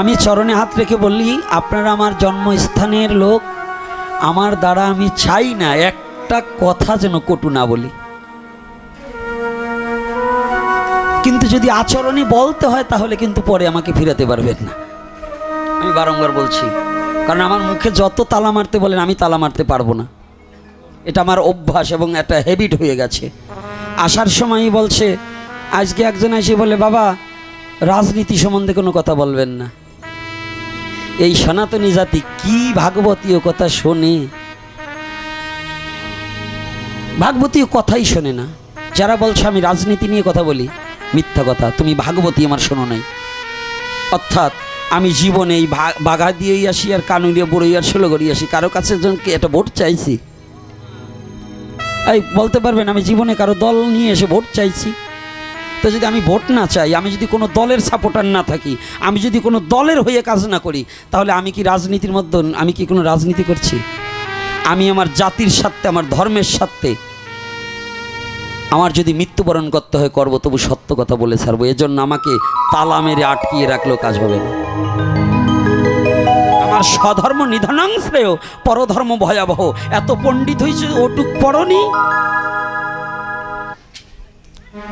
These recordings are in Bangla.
আমি চরণে হাত রেখে বললি, আপনারা আমার জন্মস্থানের লোক, আমার দ্বারা আমি চাই না একটা কথা যেন কটু না বলি। কিন্তু যদি আচরণে বলতে হয়, তাহলে কিন্তু পরে আমাকে ফিরাতে পারবেন না। আমি বারংবার বলছি, কারণ আমার মুখে যত তালা মারতে বলেন, আমি তালা মারতে পারব না। এটা আমার অভ্যাস এবং একটা হ্যাবিট হয়ে গেছে। আসার সময়ই বলছে, আজকে একজন এসে বলে, বাবা, রাজনীতি সম্বন্ধে কোনো কথা বলবেন না। এই সনাতনী জাতি কি ভাগবতীয় কথা শোনে? ভাগবতীয় কথাই শোনে না। যারা বলছে আমি রাজনীতি নিয়ে কথা বলি, মিথ্যা কথা, তুমি ভাগবতী আমার শোনো নাই। অর্থাৎ আমি জীবনে এই বাঘা দিয়েই আসি আর কানুরিয়া বড়ই আর ষোলো করি আসি। কারও কাছে জনকে এটা ভোট চাইছি। এই বলতে পারবেন, আমি জীবনে কারও দল নিয়ে এসে ভোট চাইছি। তো যদি আমি ভোট না চাই, আমি যদি কোনো দলের সাপোর্টার না থাকি, আমি যদি কোনো দলের হয়ে কাজ না করি, তাহলে আমি কি রাজনীতির মধ্যে, আমি কি কোনো রাজনীতি করছি? আমি আমার জাতির স্বার্থে, আমার ধর্মের স্বার্থে, আমার যদি মৃত্যুবরণ করতে হয়, করব, তবু সত্য কথা বলে ছাড়বো। এজন্য আমাকে তালা মেরে আটকিয়ে রাখলেও কাজ হবে না। আমার স্বধর্ম নিধনাংশ্রেয় পরধর্ম ভয়াবহ। এত পণ্ডিত হয়েছে ওটুক পড়নি?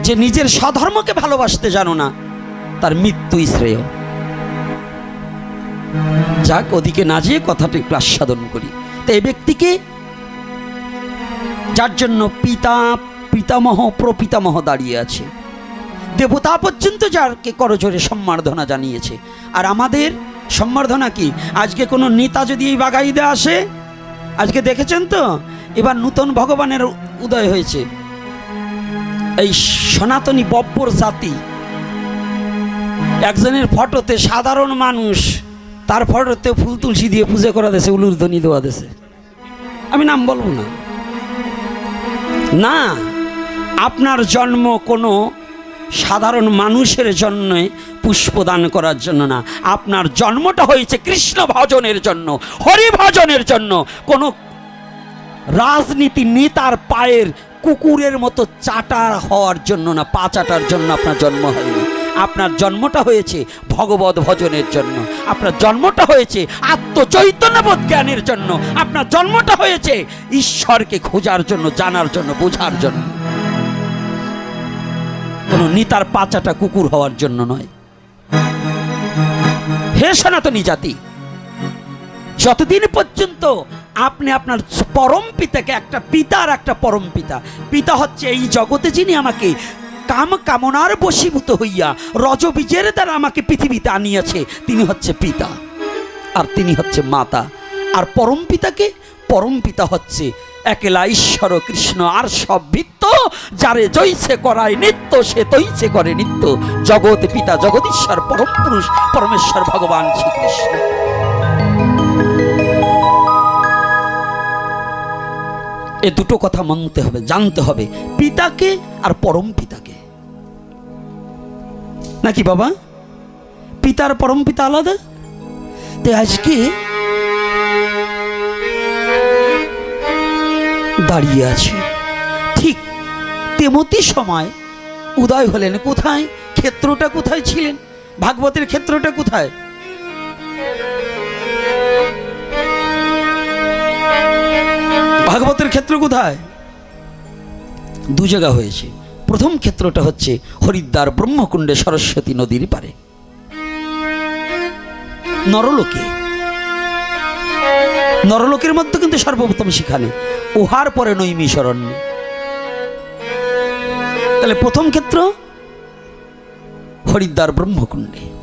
যে নিজের স্বধর্মকে ভালোবাসতে জানো না, তার মৃত্যুই শ্রেয়। যাক, ওদিকে না যেয়ে কথাটা একটু আস্বাদন করি। তো এই ব্যক্তিকে যার জন্য পিতা, পিতামহ, প্রপিতামহ দাঁড়িয়ে আছে। দেবতা পর্যন্ত যারকে করজোরে সম্বর্ধনা জানিয়েছে। আর আমাদের সম্বর্ধনা কি? আজকে কোনো নেতা যদি এই বাগাইদে আসে, আজকে দেখেছেন তো? এবার নূতন ভগবানের উদয় হয়েছে। এই সনাতনী বব্বর জাতি। একজনের ফটোতে সাধারণ মানুষ, তার ফটোতে ফুল তুলসী দিয়ে পুজো করা দেশে উলুর ধ্বনি দেওয়া দেশে আমি নাম বলব না। না, আপনার জন্ম কোনো সাধারণ মানুষের জন্য পুষ্পদান করার জন্য না। আপনার জন্মটা হয়েছে কৃষ্ণ ভজনের জন্য হরি ভজনের জন্য। কোনো রাজনীতি নেতার পায়ের কুকুরের মতো চাটার হওয়ার জন্য না, পা চাটার জন্য আপনার জন্ম হয়নি। আপনার জন্মটা হয়েছে ভগবত ভজনের জন্য। আপনার জন্মটা হয়েছে আত্মচৈতন্যবোধ জ্ঞানের জন্য। আপনার জন্মটা হয়েছে ঈশ্বরকে খোঁজার জন্য, জানার জন্য, বোঝার জন্য। কোনো নিতার পাচাটা কুকুর হওয়ার জন্য নয়। হে সনাতনী জাতি, যতদিন পর্যন্ত আপনি আপনার পরম পিতাকে একটা পিতার একটা পরম পিতা পিতা হচ্ছে এই জগতে যিনি আমাকে কাম কামনার বশীভূত হইয়া রজবীজের দ্বারা আমাকে পৃথিবীতে আনিয়াছে, তিনি হচ্ছে পিতা আর তিনি হচ্ছে মাতা। আর পরম পিতাকে পরম পিতা হচ্ছে একেলা ঈশ্বর কৃষ্ণ, আর সব ভিত্ত যারে জৈছে করায় নিত্য, সে তৈছে করে নিত্য। জগৎ পিতা, জগদীশ্বর, পরম পুরুষ, পরমেশ্বর ভগবান শ্রীকৃষ্ণ। এ দুটো কথা মানতে হবে, জানতে হবে। পিতাকে আর পরম পিতাকে। নাকি বাবা? পিতার পরম পিতা আলাদা? তো আজকে দাঁড়িয়ে আছে। ঠিক তেমতি সময় উদয় হলেন কোথায়? ক্ষেত্রটা কোথায় ছিলেন? ভাগবতের ক্ষেত্রটা কোথায়? ভাগবতের ক্ষেত্র কোথায়? দু জায়গা হয়েছে। প্রথম ক্ষেত্রটা হচ্ছে হরিদ্বার ব্রহ্মকুণ্ডে সরস্বতী নদীর পারে। নরলোকে। নরলোকের মধ্যে কিন্তু সর্বপ্রথম সেখানে। উহার পরে নৈমি নৈমিশরণ্য তাহলে প্রথম ক্ষেত্র হরিদ্বার ব্রহ্মকুণ্ডে।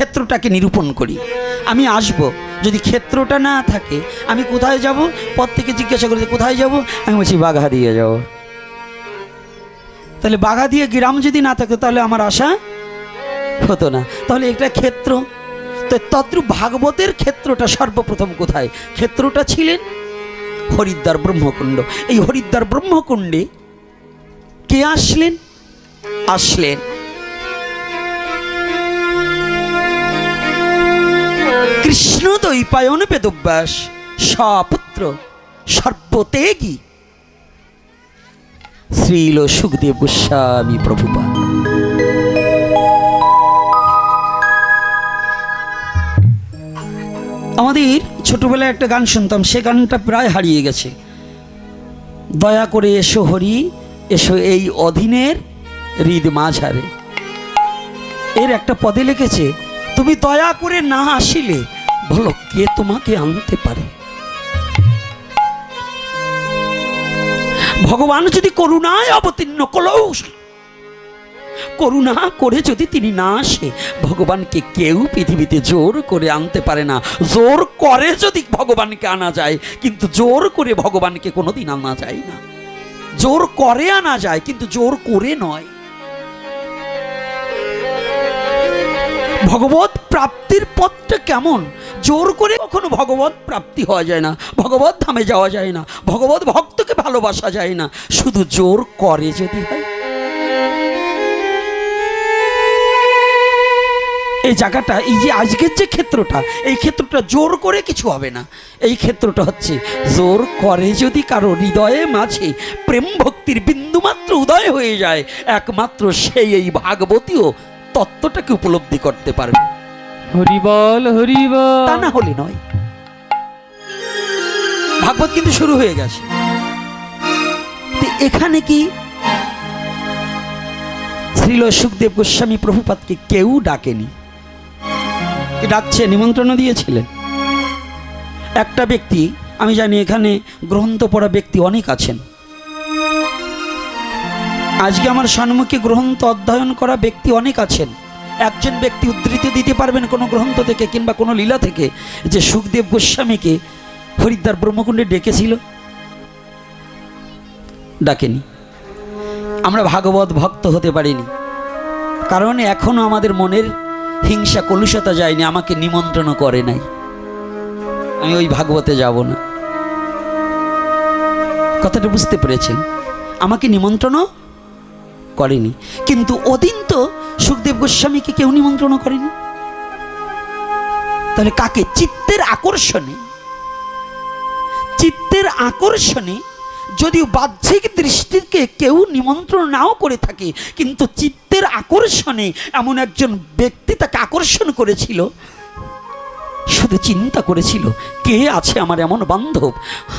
ক্ষেত্রটাকে নিরূপণ করি। আমি আসব। যদি ক্ষেত্রটা না থাকে, আমি কোথায় যাব? পথ থেকে জিজ্ঞাসা করি কোথায় যাব? আমি বলছি বাঘা দিয়ে যাব। তাহলে বাঘা দিয়ে গ্রাম যদি না থাকতো তাহলে আমার আশা হতো না। তাহলে এটা ক্ষেত্র। তো তদ্রূপ ভাগবতের ক্ষেত্রটা সর্বপ্রথম কোথায়? ক্ষেত্রটা ছিলেন হরিদ্বার ব্রহ্মকুণ্ড। এই হরিদ্বার ব্রহ্মকুণ্ডে কে আসলেন? আসলেন কৃষ্ণ দৈপায়ন বেদব্যাস সপুত্র সর্বতেগী শ্রীল সুখদেব গোস্বামী প্রভুপাদ। আমাদের ছোটবেলায় একটা গান শুনতাম, সে গানটা প্রায় হারিয়ে গেছে। দয়া করে এসো হরি, এসো এই অধীনের হৃদ মাঝারে এর একটা পদে লিখেছে তুমি দয়া করে না আসিলে, বলো কে তোমাকে আনতে পারে? ভগবান যদি করুণায় অবতীর্ণ কলৌষ করুণা করে যদি তিনি না আসে, ভগবানকে কেউ পৃথিবীতে জোর করে আনতে পারে না। জোর করে যদি ভগবানকে আনা যায়, কিন্তু জোর করে ভগবানকে কোনোদিন আনা যায় না। জোর করে আনা যায়, কিন্তু জোর করে নয়। ভগবত প্রাপ্তির পথটা কেমন? জোর করে কখনো ভগবত প্রাপ্তি হওয়া যায় না ভগবত ধামে যাওয়া যায় না ভগবত ভক্তকে ভালোবাসা যায় না, শুধু জোর করে যদি হয়। এই জায়গাটা, এই যে আজকের যে ক্ষেত্রটা, এই ক্ষেত্রটা জোর করে কিছু হবে না। এই ক্ষেত্রটা হচ্ছে, জোর করে যদি কারও হৃদয়ে মাঝে প্রেম ভক্তির বিন্দুমাত্র উদয় হয়ে যায়, একমাত্র সেই এই ভাগবতীয় তত্ত্বটাকে উপলব্ধি করতে পারবে। হরিবল হরিবল তা না হলে নয়। ভাগবত কিন্তু শুরু হয়ে গেছে। এখানে কি? শ্রীল সুখদেব গোস্বামী প্রভুপাতকে কেউ ডাকেনি। ডাকছে নিমন্ত্রণ দিয়েছিলেন। একটা ব্যক্তি আমি জানি এখানে গ্রন্থ পড়া ব্যক্তি অনেক আছেন। আজকে আমার সম্মুখে গ্রন্থ অধ্যয়ন করা ব্যক্তি অনেক আছেন। একজন ব্যক্তি উদ্ধৃতি দিতে পারবেন কোনো গ্রন্থ থেকে কিংবা কোনো লীলা থেকে যে সুখদেব গোস্বামীকে হরিদ্বার ব্রহ্মকুণ্ডে ডেকেছিল? ডাকেনি। আমরা ভাগবত ভক্ত হতে পারিনি। কারণ এখনও আমাদের মনের হিংসা কলুষতা যায়নি, আমাকে নিমন্ত্রণ করে নাই। আমি ওই ভাগবতে যাব না। কথাটা বুঝতে পেরেছেন। আমাকে নিমন্ত্রণও করেনি। কিন্তু ওদিন তো সুখদেব গোস্বামীকে কেউ নিমন্ত্রণ করেনি। তাহলে কাকে? চিত্তের আকর্ষণে। চিত্তের আকর্ষণে যদিও বাহ্যিক দৃষ্টিকে কেউ নিমন্ত্রণ নাও করে থাকে, কিন্তু চিত্তের আকর্ষণে এমন একজন ব্যক্তি তাকে আকর্ষণ করেছিল। শুধু চিন্তা করেছিল, কে আছে আমার এমন বান্ধব?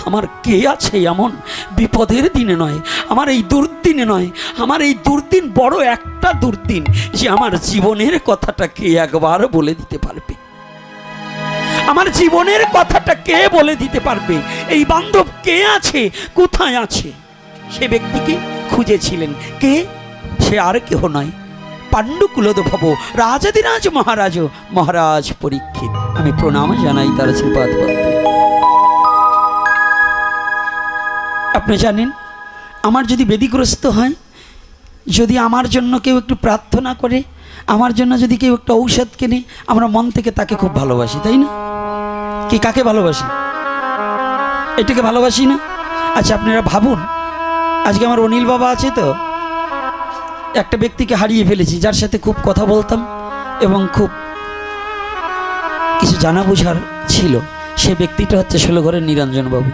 আমার কে আছে এমন বিপদের দিনে নয়, আমার এই দুর্দিনে নয়, আমার এই দুর্দিন বড় একটা দুর্দিন যে আমার জীবনের কথাটা কে একবার বলে দিতে পারবে? আমার জীবনের কথাটা কে বলে দিতে পারবে? এই বান্ধব কে আছে? কোথায় আছে? সে ব্যক্তিকে খুঁজেছিলেন? কে? সে আর কেহ নয়। পাণ্ডুকুলদ ভব রাজাদিরাজ মহারাজ মহারাজ পরীক্ষিত। আমি প্রণাম জানাই তার শ্রীপাদ আপনি জানেন, আমার যদি বেদিগ্রস্ত হয়, যদি আমার জন্য কেউ একটু প্রার্থনা করে, আমার জন্য যদি কেউ একটা ঔষধ কেনে, আমরা মন থেকে তাকে খুব ভালোবাসি, তাই না? কি কাকে ভালোবাসি? এটাকে ভালোবাসি না? আচ্ছা আপনারা ভাবুন, আজকে আমার অনিল বাবা আছে তো? একটা ব্যক্তিকে হারিয়ে ফেলেছি, যার সাথে খুব কথা বলতাম এবং খুব কিছু জানা বোঝার ছিল। সে ব্যক্তিটা হচ্ছে ষোলোঘরের নিরঞ্জন বাবু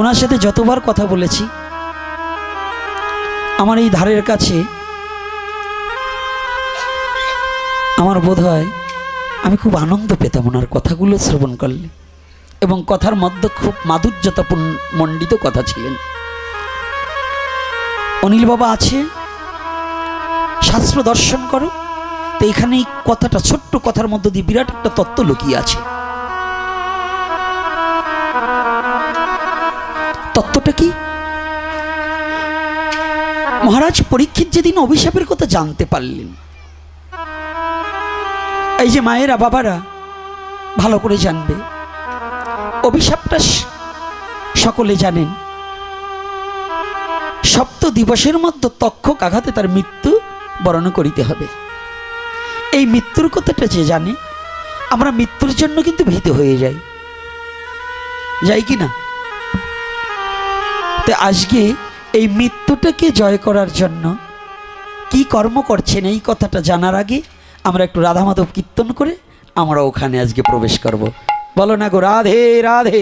ওনার সাথে যতবার কথা বলেছি, আমার এই ধারের কাছে আমার বোধ হয় আমি খুব আনন্দ পেতাম ওনার কথাগুলো শ্রবণ করলে। এবং কথার মধ্যে খুব মাধুর্যতাপূর্ণ, মণ্ডিত কথা ছিলেন। অনিল বাবা আছে। শাস্ত্র দর্শন করো। তো এখানে এই কথাটা, ছোট্ট কথার মধ্য দিয়ে বিরাট একটা তত্ত্ব লুকিয়ে আছে। তত্ত্বটা কি? মহারাজ, পরীক্ষিত যেদিন অভিশাপের কথা জানতে পারলেন, এই যে মায়েরা, বাবারা, ভালো করে জানবে। অভিশাপটা সকলে জানেন। দিবসের মধ্যে তক্ষক আঘাতে তার মৃত্যু বরণ করিতে হবে। এই মৃত্যুর কথাটা যে জানে, আমরা মৃত্যুর জন্য কিন্তু ভীত হয়ে যাই। যাই কি না? তো আজকে এই মৃত্যুটাকে জয় করার জন্য কি কর্ম করছেন এই কথাটা জানার আগে আমরা একটু রাধা মাধব কীর্তন করে আমরা ওখানে আজকে প্রবেশ করব। বলো না গো, রাধে রাধে।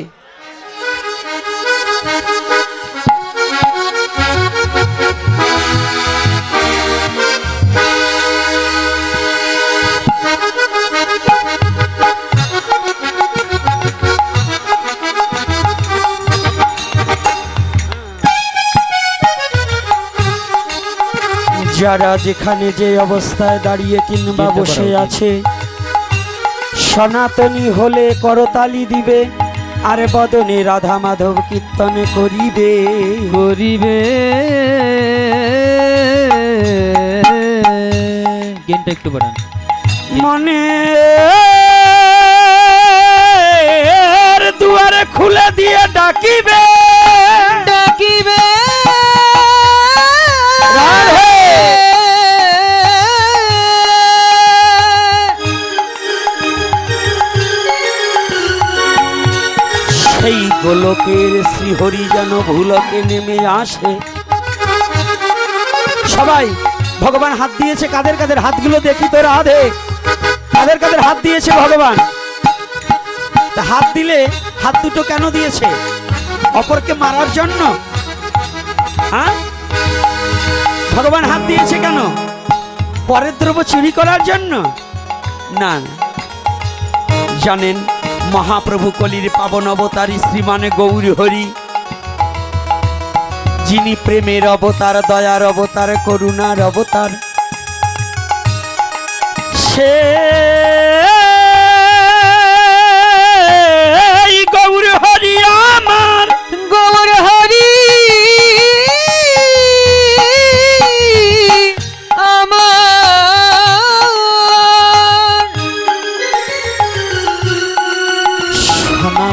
যারা যেখানে যে অবস্থায় দাঁড়িয়ে কিংবা বসে আছে সনাতনী হলে করতালি দিবে আর বদনে রাধা মাধব কীর্তন করিবে। করিবে। গেনটা একটু বাড়ান। মনে দুয়ারে খুলে দিয়ে গোলকের শ্রীহরি যেন ভুলকে নেমে আসে। সবাই, ভগবান হাত দিয়েছে কাদের কাদের হাতগুলো দেখি তো রাধে। কাদের কাদের হাত দিয়েছে ভগবান? হাত দিলে হাত দুটো কেন দিয়েছে? অপরকে মারার জন্য? হ্যাঁ? ভগবান হাত দিয়েছে কেন? পরের দ্রব্য চুরি করার জন্য? না। জানেন মহাপ্রভু কলির পাবন অবতারী শ্রীমানে গৌর হরি। যিনি প্রেমের অবতার, দয়ার অবতার, করুণার অবতার। সে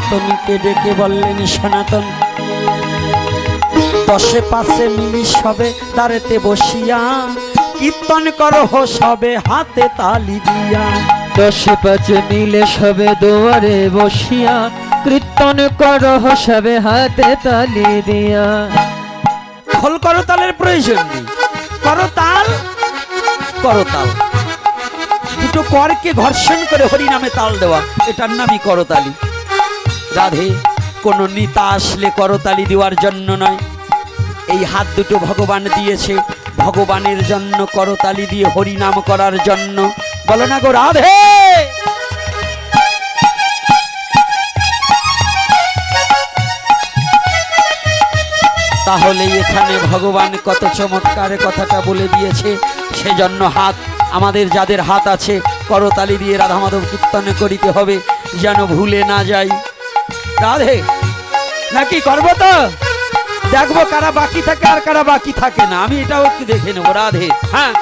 সনাতনীকে ডেকে বললেন সনাতন দশে পাশে মিলি সবে দাঁড়েতে বসিয়া কীর্তন করো হো সবে হাতে তালি দিয়া। দশে পাঁচে মিলে সবে দুয়ারে বসিয়া কীর্তন করহ সবে হাতে তালি দিয়া। খোল করতালের প্রয়োজন নেই। করতাল করতাল দুটো করকে ঘর্ষণ করে হরিনামে তাল দেওয়া এটার নামই করতালি। রাধে, কোনো নেতা আসলে করতালি দেওয়ার জন্য নয়। এই হাত দুটো ভগবান দিয়েছে, ভগবানের জন্য করতালি দিয়ে হরিনাম করার জন্য। বলো না গো রাধে! তাহলে এখানে ভগবান কত চমৎকার কথাটা বলে দিয়েছে। সেজন্য হাত, আমাদের যাদের হাত আছে, করতালি দিয়ে রাধা মাধব কীর্তন করিতে হবে। যেন ভুলে না যাই। রাধে। নাকি করব তো? দেখব কারা বাকি থাকে আর কারা বাকি থাকে না। আমি এটাও একটু দেখে নেব, রাধে। হ্যাঁ।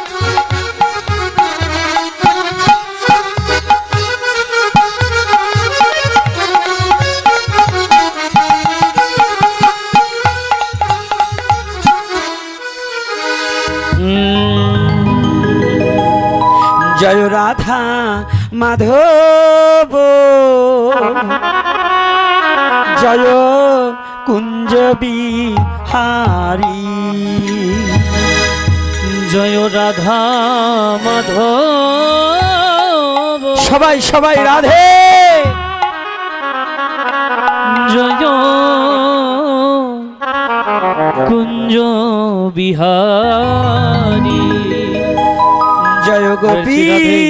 জয় রাধা মাধব। জয় কুঞ্জ বিহারী জয় রাধা মাধব। সবাই সবাই রাধে। জয় কুঞ্জ বিহারী জয় গোপী রাধে।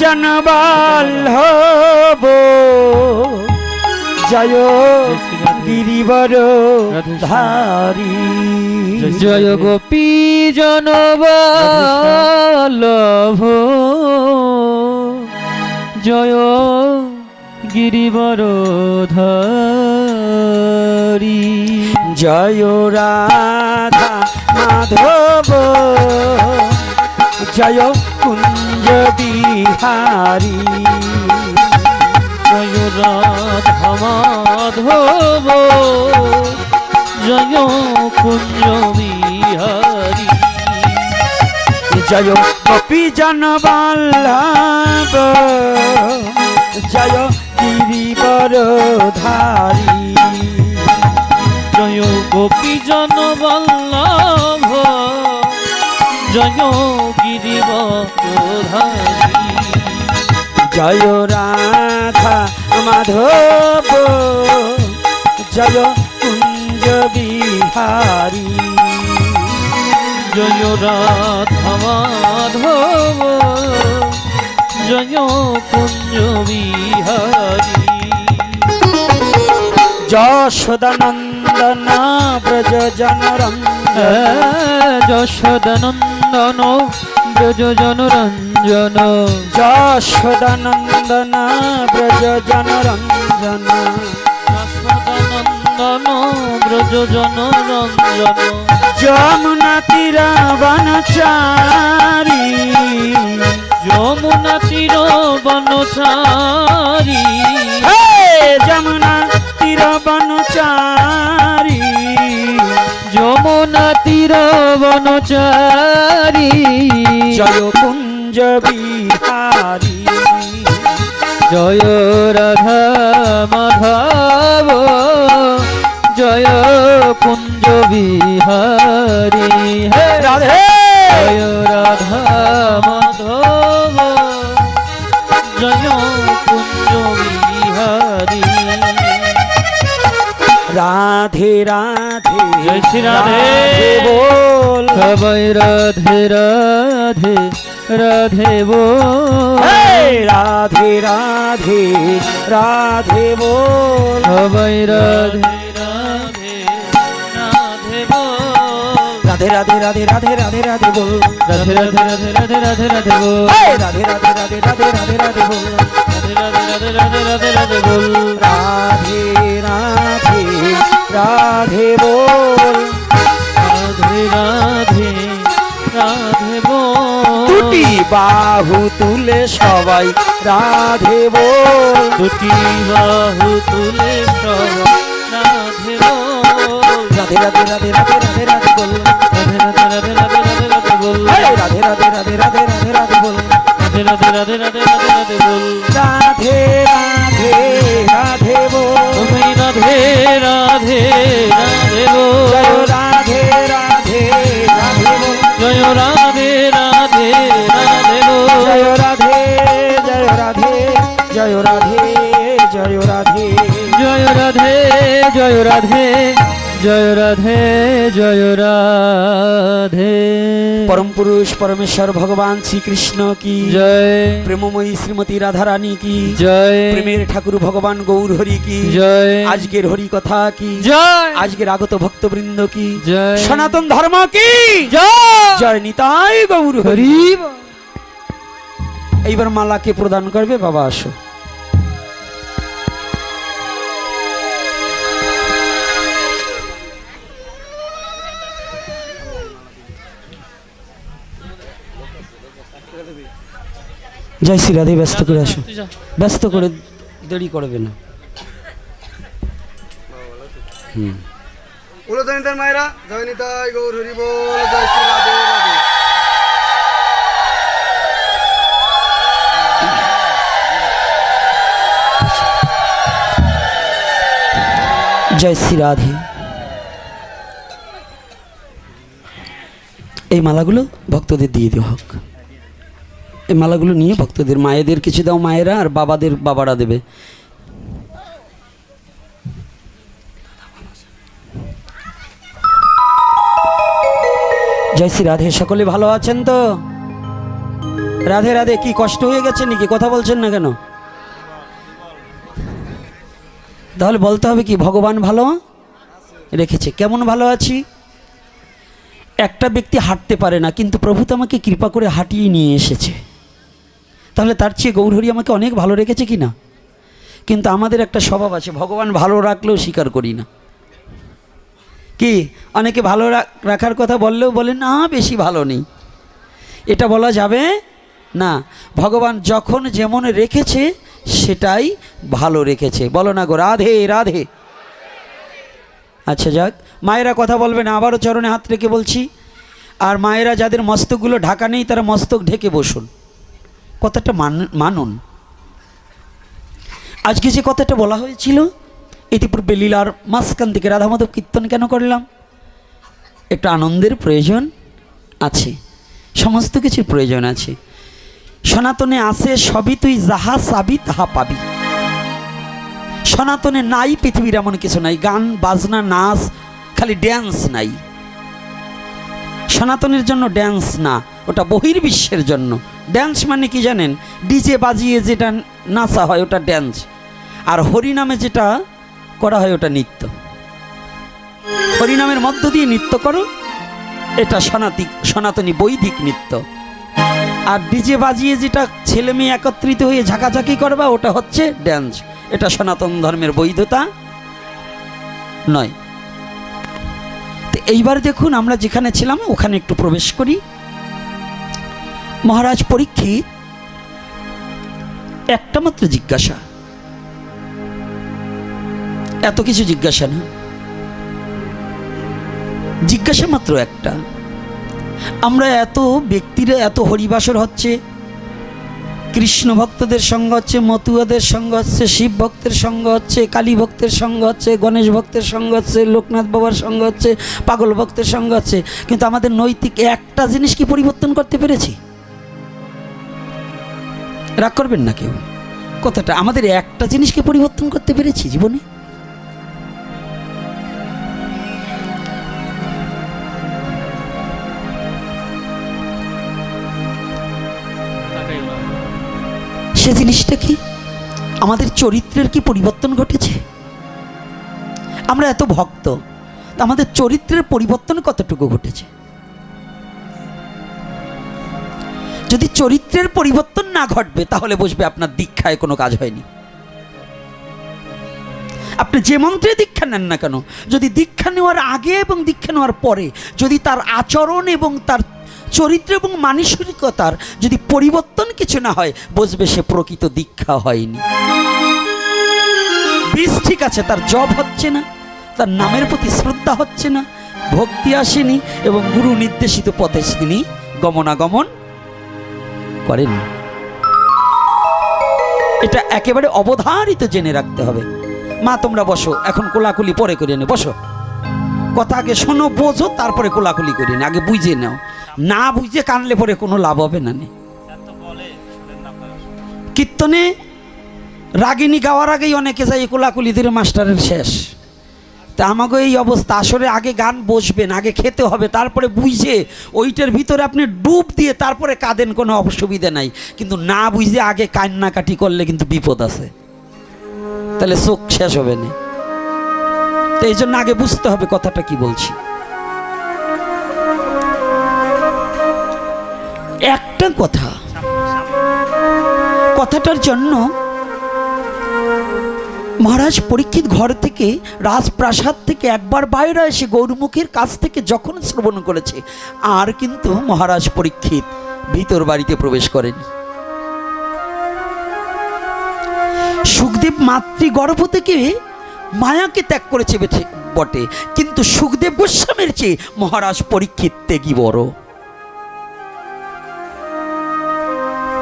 জনবাল্লভ জয় গিরিবর। ধারী। জয় গোপী জনবালভ জয় গিরিবরধারী জয় রাধা মাধব। জয় কুঞ্জ বিহারী। জয় রাধা মাধব। জয় কুঞ্জ বিহারী। জয় গোপী জনবাল্লভ। জয় গিরিবর ধারী জয় গোপী জনবল্লভ। জয় গিরিবরধারী। জয় রাধা মাধব জয় কুঞ্জ বিহারী। জয় রাধা মাধব জয় কুঞ্জ বিহারী। যশোদানন্দ নন্দন ব্রজ জনরঞ্জন। যশোদনন্দন ব্রজ জনরঞ্জন যশোদানন্দন ব্রজ জনরঞ্জন যশোদনন্দন ব্রজ জনরঞ্জন যমুনা তীর বনচারী যমুনা তীর বনচারী যমুনা তীর বনচারী যমুনা তীর বনচারী। জয় কুঞ্জ বিহারী। জয় রাধা মাধব। জয় কুঞ্জ বিহারী। হে রাধে। জয় রাধা মাধব। জয় কুঞ্জ বিহারী। রাধে রাধে। শ্রী রাধে। বল সবাই রাধে রাধে রাধে বো হে রাধে রাধে রাধে বল সবাই রাধে রাধে রাধে রাধে রাধে রাধে রাধে রাধে রাধে বল রাধে রাধে রাধে রাধে রাধে রাধে বো হে রাধে রাধে রাধে রাধে রাধে রাধে বল রাধে রাধে রাধে রাধে রাধে রাধে বল রাধে রাধে রাধে বল রাধে রাধে রাধে বো দুটি বাহু তুলে সবাই রাধে বল দুটি বাহু তুলে সবাই রাধে বো রাধে রাধে রাধে রাধে রাধে রাধে বল রাধে রাধে রাধে রাধে রাধে রাধে বল রাধে রাধে রাধে রাধে রাধে রাধে বল রাধে রাধে রাধে রাধে রাধে রাধে বল রাধে রাধে রাধে জয় রাধে রাধে রাধে বল জয় রাধে রাধে রাধে বল জয় রাধে জয় রাধে জয় রাধে জয় রাধে। জয় রাধে জয় রাধে। জয় রাধে জয় রাধে। পরম পুরুষ পরমেশ্বর ভগবান শ্রীকৃষ্ণ কি? জয়। প্রেমময়ী শ্রীমতী রাধারানী কি? জয়। প্রেমের ঠাকুর ভগবান গৌর হরি কি? জয়। আজকের হরি কথা কি? জয়। আজকের আগত ভক্তবৃন্দ কি? জয়। সনাতন ধর্ম কি? জয়। জয় নিতাই গৌর হরি এইবার মালাকে প্রদান করবে বাবা আসো। জয় শ্রী রাধে ব্যস্ত করে আসো। ব্যস্ত করে দেরি করবে না। জয়নিতার মায়েরা জয়নিতাই গৌর হরি বল জয় শ্রী রাধে রাধে। জয় শ্রী রাধে। এই মালাগুলো ভক্তদের দিয়ে দেওয়া হোক। এই মালাগুলো নিয়ে ভক্তদের, মায়েদের কিছু দাও মায়েরা আর বাবাদের বাবারা দেবে। জয় শ্রী রাধে, সকলে ভালো আছেন তো? রাধে রাধে, কি কষ্ট হয়ে গেছে নাকি? কথা বলছেন না কেন? তাহলে বলতে হবে কি, ভগবান ভালো রেখেছে, কেমন ভালো আছি? একটা ব্যক্তি হাঁটতে পারে না, কিন্তু প্রভু তো আমাকে কৃপা করে হাঁটিয়ে নিয়ে এসেছে। তাহলে তার চেয়ে গৌরহরি আমাকে অনেক ভালো রেখেছে কি না? কিন্তু আমাদের একটা স্বভাব আছে, ভগবান ভালো রাখলেও স্বীকার করি না। কি? অনেকে ভালো রাখার কথা বললেও বলে না, বেশি ভালো নেই। এটা বলা যাবে না। ভগবান যখন যেমন রেখেছে, সেটাই ভালো রেখেছে। বলো না গো, রাধে রাধে। আচ্ছা যাক, মায়েরা কথা বলবে না, আবারও চরণে হাত রেখে বলছি। আর মায়েরা যাদের মস্তকগুলো ঢাকা নেই, তারা মস্তক ঢেকে বসুন। কথাটা মান, মানুন। আজকে যে কথাটা বলা হয়েছিল ইতিপূর্বে লীলার মাঝখান থেকে রাধা মাধব কীর্তন কেন করলাম? একটা আনন্দের প্রয়োজন আছে, সমস্ত কিছুর প্রয়োজন আছে। সনাতনে আছে সবই তুই যাহা চাবি, তাহা পাবি। সনাতনে নাই, পৃথিবীর এমন কিছু নাই। গান, বাজনা, নাচ, খালি ড্যান্স নাই। সনাতনের জন্য ড্যান্স না, ওটা বহির্বিশ্বের জন্য। ড্যান্স মানে কি জানেন? ডিজে বাজিয়ে যেটা নাচা হয় ওটা ড্যান্স আর হরিনামে যেটা করা হয় ওটা নৃত্য। হরিনামের মধ্য দিয়ে নৃত্য করো, এটা সনাতিক সনাতনী বৈদিক নৃত্য। আর ডিজে বাজিয়ে যেটা ছেলে মেয়ে একত্রিত হয়ে ঝাঁকাঝাঁকি করবা, ওটা হচ্ছে ড্যান্স এটা সনাতন ধর্মের বৈধতা নয়। তো এইবার দেখুন, আমরা যেখানে ছিলাম, ওখানে একটু প্রবেশ করি। মহারাজ পরীক্ষিত। একটা মাত্র জিজ্ঞাসা। এত কিছু জিজ্ঞাসা না। জিজ্ঞাসা মাত্র একটা। আমরা এত ব্যক্তিরা এত হরিবাসর হচ্ছে, কৃষ্ণ ভক্তদের সঙ্গ হচ্ছে, মতুয়াদের সঙ্গ হচ্ছে, শিব ভক্তের সঙ্গ হচ্ছে, কালী ভক্তের সঙ্গ হচ্ছে, গণেশ ভক্তের সঙ্গ হচ্ছে, লোকনাথ বাবার সঙ্গ হচ্ছে, পাগল ভক্তের সঙ্গ হচ্ছে। কিন্তু আমাদের নৈতিক একটা জিনিস কি পরিবর্তন করতে পেরেছি? রাগ করবেন না কেউ। কথাটা, আমাদের একটা জিনিসকে পরিবর্তন করতে পেরেছি জীবনে। সে জিনিসটা কি? আমাদের চরিত্রের কি পরিবর্তন ঘটেছে? আমরা এত ভক্ত আমাদের চরিত্রের পরিবর্তন কতটুকু ঘটেছে? যদি চরিত্রের পরিবর্তন না ঘটবে, তাহলে বসবে আপনার দীক্ষায় কোনো কাজ হয়নি। আপনি যে মন্ত্রে দীক্ষা নেন না কেন, যদি দীক্ষা নেওয়ার আগে এবং দীক্ষা নেওয়ার পরে, যদি তার আচরণ এবং তার চরিত্র এবং মানসিকতার যদি পরিবর্তন কিছু না হয় বসবে সে প্রকৃত দীক্ষা হয়নি। বীজ ঠিক আছে, তার জব হচ্ছে না, তার নামের প্রতি শ্রদ্ধা হচ্ছে না, ভক্তি আসেনি এবং গুরু নির্দেশিত পথে তিনি গমনাগমন করেন। এটা একেবারে অবধারিত জেনে রাখতে হবে। মা, তোমরা বসো, এখন কোলাকুলি পরে করে নে, বসো। কথা আগে শোনো, বোঝো, তারপরে কোলাকুলি করে নে, আগে বুঝে নাও। না বুঝে কানলে পরে কোনো লাভ হবে না নে। কীর্তনে রাগিনী গাওয়ার আগেই অনেকে যাই কোলাকুলি ধরে মাস্টারের শেষ। তা আমাকে এই অবস্থা আসলে আগে গান বসবেন, আগে খেতে হবে, তারপরে বুঝে ওইটার ভিতরে আপনি ডুব দিয়ে তারপরে কাঁদেন, কোনো অসুবিধা নাই। কিন্তু না বুঝে আগে কান্নাকাটি করলে কিন্তু বিপদ আছে। তাহলে চোখ শেষ হবে না। তো এই জন্য আগে বুঝতে হবে কথাটা কি বলছি। একটা কথা। কথাটার জন্য মহারাজ পরীক্ষিত ঘর থেকে রাজপ্রাসাদ থেকে একবার বাইরে এসে গৌরমুখীর কাছ থেকে যখন শ্রবণ করেছে, আর কিন্তু মহারাজ পরীক্ষিত ভিতর বাড়িতে প্রবেশ করেনি। সুখদেব মাতৃগর্ভ থেকে মায়াকে ত্যাগ করেছে বেঠে- বটে, কিন্তু সুখদেব গোস্বামীর চেয়ে মহারাজ পরীক্ষিত ত্যাগী বড়।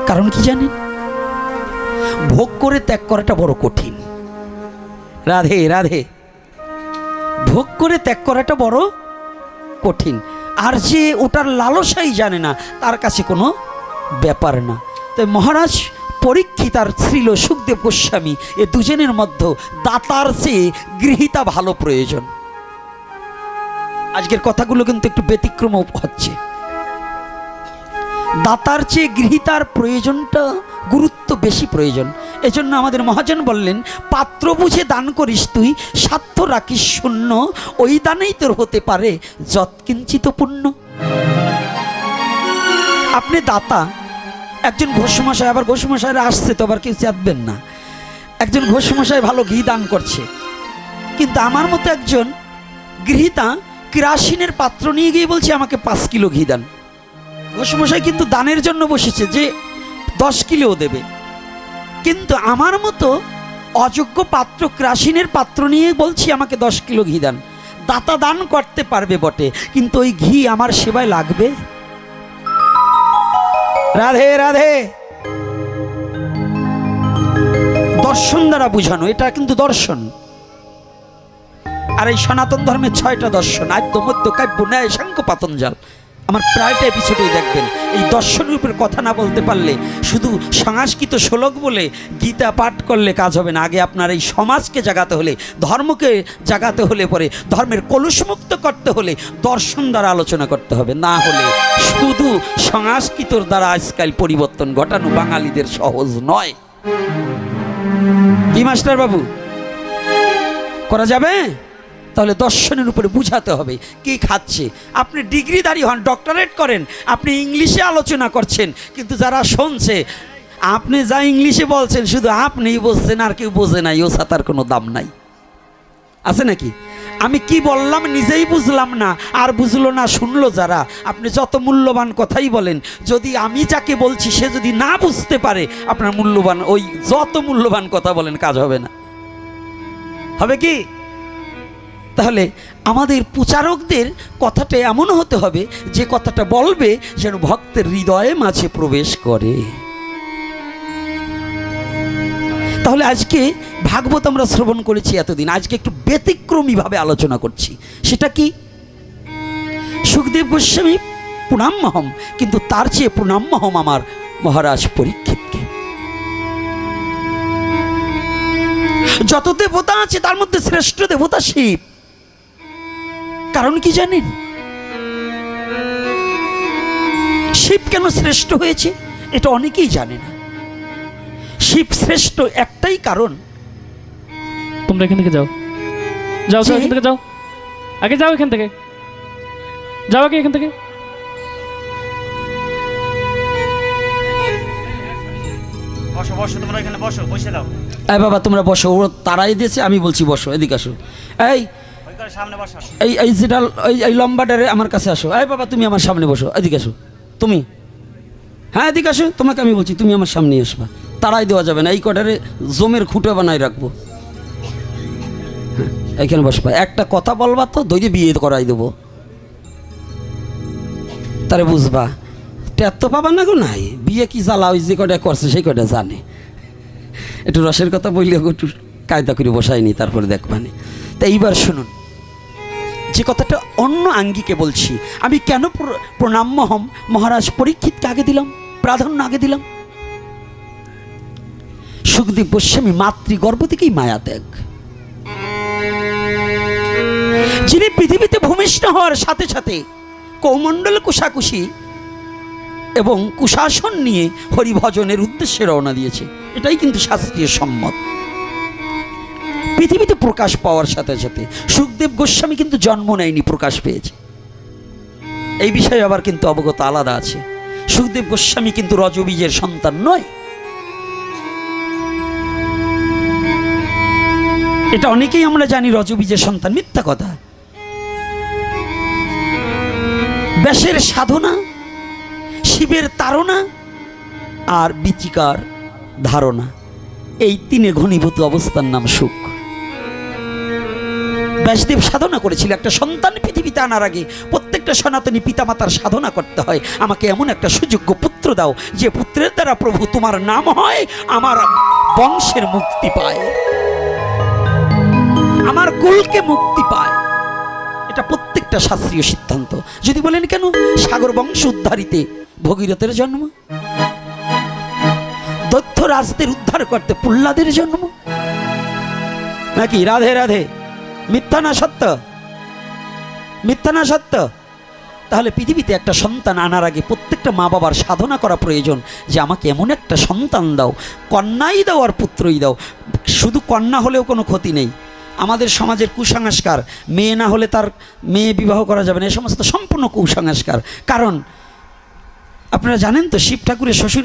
কারণ কি জানেন? ভোগ করে ত্যাগ করাটা বড় কঠিন। রাধে রাধে। ভোগ করে ত্যাগ করাটা বড় কঠিন। আর যে ওটার লালসাই জানে না, তার কাছে কোনো ব্যাপার না। তাই মহারাজ পরীক্ষিত আর শ্রীল সুখদেব গোস্বামী এ দুজনের মধ্যে দাতার চেয়ে গৃহীতা ভালো প্রয়োজন। আজকের কথাগুলো কিন্তু একটু ব্যতিক্রম হচ্ছে। দাতার চেয়ে গৃহীতার প্রয়োজনটা গুরুত্ব বেশি প্রয়োজন। এজন্য আমাদের মহাজন বললেন, পাত্র বুঝে দান করিস তুই, স্বার্থ রাখিস শূন্য ওই দানেই তোর হতে পারে যৎকিঞ্চিত পুণ্য। আপনি দাতা, একজন ঘোষমশাই, আবার ঘোষমশাইরা আসছে তো আবার কেউ চাঁদবেন না। একজন ঘোষমশাই ভালো ঘি দান করছে। কিন্তু আমার মতো একজন গৃহীতা কেরাসিনের পাত্র নিয়ে গিয়ে বলছে, আমাকে পাঁচ কিলো ঘি দান। ঘোষমশাই কিন্তু দানের জন্য বসেছে যে দশ কিলো দেবে। কিন্তু আমার মতো অযোগ্য পাত্র ক্রাসিনের পাত্র নিয়ে বলছি, আমাকে দশ কিলো ঘি দান। দাতা দান করতে পারবে বটে, কিন্তু ওই ঘি আমার সেবায় লাগবে? রাধে রাধে। দর্শন দ্বারা বুঝানো, এটা কিন্তু দর্শন। আর এই সনাতন ধর্মের ছয়টা দর্শন, আদ্য মধ্য কাব্য, ন্যায় সাঙ্গ পাতঞ্জাল আমার প্রায়টা এপিসোডেই দেখবেন। এই দর্শন রূপের কথা না বলতে পারলে, শুধু সংস্কৃত শ্লোক বলে গীতা পাঠ করলে কাজ হবে না। আগে আপনার এই সমাজকে জাগাতে হলে, ধর্মকে জাগাতে হলে পরে ধর্মের কলুষমুক্ত করতে হলে দর্শন দ্বারা আলোচনা করতে হবে। না হলে শুধু সংস্কৃতর দ্বারা আজকাল পরিবর্তন ঘটানো বাঙালিদের সহজ নয়। কি মাস্টার বাবু করা যাবে? তাহলে দর্শনের উপরে বুঝাতে হবে কি খাচ্ছে। আপনি ডিগ্রিধারী হন, ডক্টরেট করেন, আপনি ইংলিশে আলোচনা করছেন, কিন্তু যারা শুনছে, আপনি যা ইংলিশে বলছেন, শুধু আপনিই বুঝছেন, আর কেউ বোঝে নাই ও সাতার কোনো দাম নাই। আছে নাকি? আমি কি বললাম নিজেই বুঝলাম না, আর বুঝলো না, শুনলো যারা। আপনি যত মূল্যবান কথাই বলেন, যদি আমি যাকে বলছি, সে যদি না বুঝতে পারে, আপনার মূল্যবান, ওই যত মূল্যবান কথা বলেন, কাজ হবে না। হবে কি? তাহলে আমাদের প্রচারকদের কথাটা এমন হতে হবে, যে কথাটা বলবে যেন ভক্তের হৃদয়ে মাঝে প্রবেশ করে। তাহলে আজকে ভাগবত আমরা শ্রবণ করেছি এতদিন, আজকে একটু ব্যতিক্রমীভাবে আলোচনা করছি। সেটা কি? সুখদেব গোস্বামী প্রণাম্যহম কিন্তু তার চেয়ে প্রণাম্যহম আমার মহারাজ পরীক্ষিতকে। যত দেবতা আছে তার মধ্যে শ্রেষ্ঠ দেবতা শিব। কারণ কি জানেন? শিব কেন শ্রেষ্ঠ হয়েছে? এটা অনেকেই জানে না। শিব শ্রেষ্ঠ একটাই কারণ। তোমরা এখান থেকে যাও। যাও যাও এখান থেকে যাও। আগে যাও এখান থেকে। যাও আগে এখান থেকে। বসো বসো তোমরা এখানে বসো বসে দাও। এই বাবা তোমরা বসো ও তারাই দিয়েছে আমি বলছি বসো এদিকে আসো। এই এই এই যেটা, এই এই লম্বাটারে আমার কাছে আসো। এই বাবা, তুমি আমার সামনে বসো, এদিকে আসো। তুমি? হ্যাঁ এদিকে আসো, তোমাকে আমি বলছি, তুমি আমার সামনে আসবা। তারাই দেওয়া যাবে না, এই কটারে জমের খুঁটে বানাই রাখব। হ্যাঁ এইখানে বসবা। একটা কথা বলবা তো দইরে বিয়ে করাই দেবো। তারে বুঝবা, টের তো পাবা না গো নাই। বিয়ে কি জ্বালা, ওই যে কটা করছে, সেই কটা জানে। একটু রসের কথা বললে একটু কায়দা করে বসাইনি তারপরে দেখবানি তা এইবার শুনুন। যে কথাটা অন্য আঙ্গিকে বলছি, আমি কেন প্রণাম্য হম মহারাজ পরীক্ষিতকে আগে দিলাম, প্রাধান্য আগে দিলাম? সুখদেব গোস্বামী মাতৃগর্ভ থেকেই মায়া ত্যাগ। যিনি পৃথিবীতে ভূমিষ্ঠ হওয়ার সাথে সাথে কৌমণ্ডল কুশাকুশি এবং কুশাসন নিয়ে হরিভজনের উদ্দেশ্যে রওনা দিয়েছে, এটাই কিন্তু শাস্ত্রীয় সম্মত। পৃথিবীতে প্রকাশ পাওয়ার সাথে সাথে সুখদেব গোস্বামী কিন্তু জন্ম নেয়নি, প্রকাশ পেয়েছে। এই বিষয়ে আবার কিন্তু অবগত আলাদা আছে। সুখদেব গোস্বামী কিন্তু রজবীজের সন্তান নয়। এটা অনেকেই আমরা জানি রজবীজের সন্তান মিথ্যা কথা। ব্যাসের সাধনা, শিবের তাড়না আর বিচিকার ধারণা। এই তিনে ঘনীভূত অবস্থার নাম সুখ। ব্যাসদেব সাধনা করেছিল। একটা সন্তান পৃথিবীতে আনার আগে প্রত্যেকটা সনাতনী পিতামাতার সাধনা করতে হয়। আমাকে এমন একটা সুযোগ্য পুত্র দাও, যে পুত্রের দ্বারা প্রভু তোমার নাম হয়, আমার বংশের মুক্তি পায়। আমার কুলকে মুক্তি পায়। এটা প্রত্যেকটা শাস্ত্রীয় সিদ্ধান্ত। যদি বলেন কেন? সাগর বংশ উদ্ধারিতে ভগীরথের জন্ম। দৈত্য রাজদের উদ্ধার করতে প্রহ্লাদের জন্ম। নাকি? রাধে রাধে। মিথ্যা না সত্য? মিথ্যা না সত্য? তাহলে পৃথিবীতে একটা সন্তান আনার আগে প্রত্যেকটা মা বাবার সাধনা করা প্রয়োজন যে আমাকে এমন একটা সন্তান দাও, কন্যাই দাও আর পুত্রই দাও। শুধু কন্যা হলেও কোনো ক্ষতি নেই। আমাদের সমাজের কুসংস্কার, মেয়ে না হলে তার মেয়ে বিবাহ করা যাবে না, এ সমস্ত সম্পূর্ণ কুসংস্কার। কারণ, আপনারা জানেন তো শিব ঠাকুরের শ্বশুর